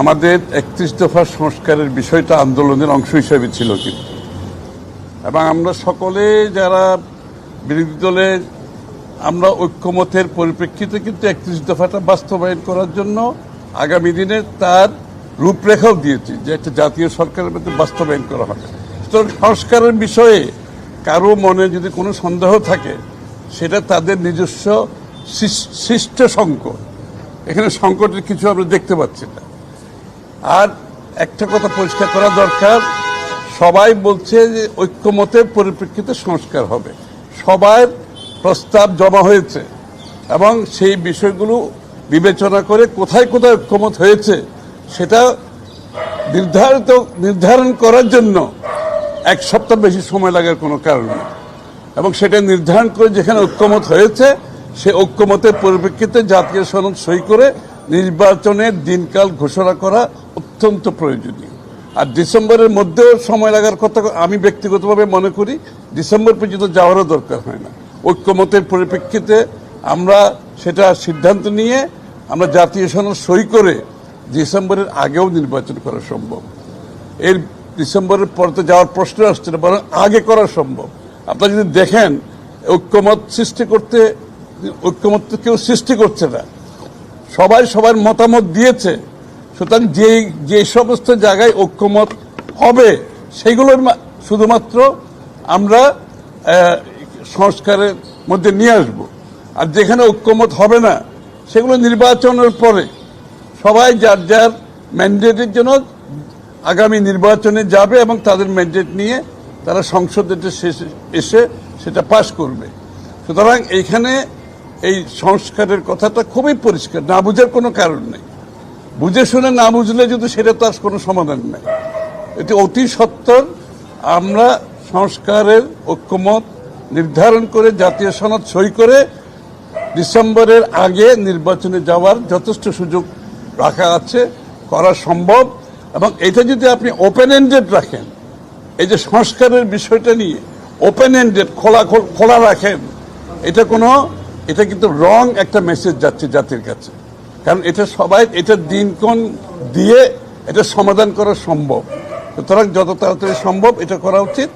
আমাদের একত্রিশ দফা সংস্কারের বিষয়টা আন্দোলনের অংশ হিসেবে ছিল কিন্তু। এবং আমরা সকলে যারা বিরোধী দলে, আমরা ঐক্যমতের পরিপ্রেক্ষিতে কিন্তু একত্রিশ দফাটা বাস্তবায়ন করার জন্য আগামী দিনে তার রূপরেখাও দিয়েছি যে একটা জাতীয় সরকারের মধ্যে বাস্তবায়ন করা হবে। সুতরাং সংস্কারের বিষয়ে কারও মনে যদি কোনো সন্দেহ থাকে, সেটা তাদের নিজস্ব সৃষ্ট সংকট। এখানে সংকটের কিছু আমরা দেখতে পাচ্ছি না। আর একটা কথা পরিষ্কার করা দরকার, সবাই বলছে যে ঐক্যমতের পরিপ্রেক্ষিতে সংস্কার হবে। সবার প্রস্তাব জমা হয়েছে এবং সেই বিষয়গুলো বিবেচনা করে কোথায় কোথায় ঐক্যমত হয়েছে সেটা নির্ধারিত, নির্ধারণ করার জন্য এক সপ্তাহ বেশি সময় লাগার কোনো কারণ নেই। এবং সেটা নির্ধারণ করে যেখানে ঐক্যমত হয়েছে, সে ঐক্যমতের পরিপ্রেক্ষিতে জাতীয় সনদ সই করে নির্বাচনের দিনকাল ঘোষণা করা অত্যন্ত প্রয়োজনীয়। আর ডিসেম্বরের মধ্যেও সময় লাগার কথা আমি ব্যক্তিগতভাবে মনে করি, ডিসেম্বর পর্যন্ত যাওয়ারও দরকার হয় না। ঐক্যমতের পরিপ্রেক্ষিতে আমরা সেটা সিদ্ধান্ত নিয়ে আমরা জাতীয় সনদ সই করে ডিসেম্বরের আগেও নির্বাচন করা সম্ভব। এর ডিসেম্বরের পর তো যাওয়ার প্রশ্ন আসছে না, বরং আগে করা সম্ভব। আপনারা যদি দেখেন, ঐক্যমত সৃষ্টি করতে, ঐক্যমত কেউ সৃষ্টি করছে না। সবাই সবার মতামত দিয়েছে। সুতরাং যে যে সমস্ত জায়গায় ঐক্যমত হবে সেগুলোর শুধুমাত্র আমরা সংস্কারের মধ্যে নিয়ে আসব। আর যেখানে ঐক্যমত হবে না, সেগুলো নির্বাচনের পরে সবাই যার যার ম্যান্ডেটের জন্য আগামী নির্বাচনে যাবে এবং তাদের ম্যান্ডেট নিয়ে তারা সংসদে শেষে- এসে সেটা পাশ করবে। সুতরাং এইখানে এই সংস্কারের কথাটা খুবই পরিষ্কার, না বুঝার কোনো কারণ নেই। বুঝে শুনে না বুঝলে যদি সেটা তার কোনো সমাধান নেই। এটি অতি সত্তর, আমরা সংস্কারের ঐক্যমত নির্ধারণ করে জাতীয় সনদ সই করে ডিসেম্বরের আগে নির্বাচনে যাওয়ার যথেষ্ট সুযোগ রাখা আছে, করা সম্ভব। এবং এটা যদি আপনি ওপেন এন্ডেড রাখেন, এই যে সংস্কারের বিষয়টা নিয়ে ওপেন এন্ডেড খোলা খোল- খোলা রাখেন, এটা কোনো এটা কিন্তু রং একটা মেসেজ যাচ্ছে জাতির কাছে। কারণ এটা সবাই, এটা দিনক্ষণ দিয়ে এটা সমাধান করা সম্ভব। সুতরাং যত তাড়াতাড়ি সম্ভব এটা করা উচিত।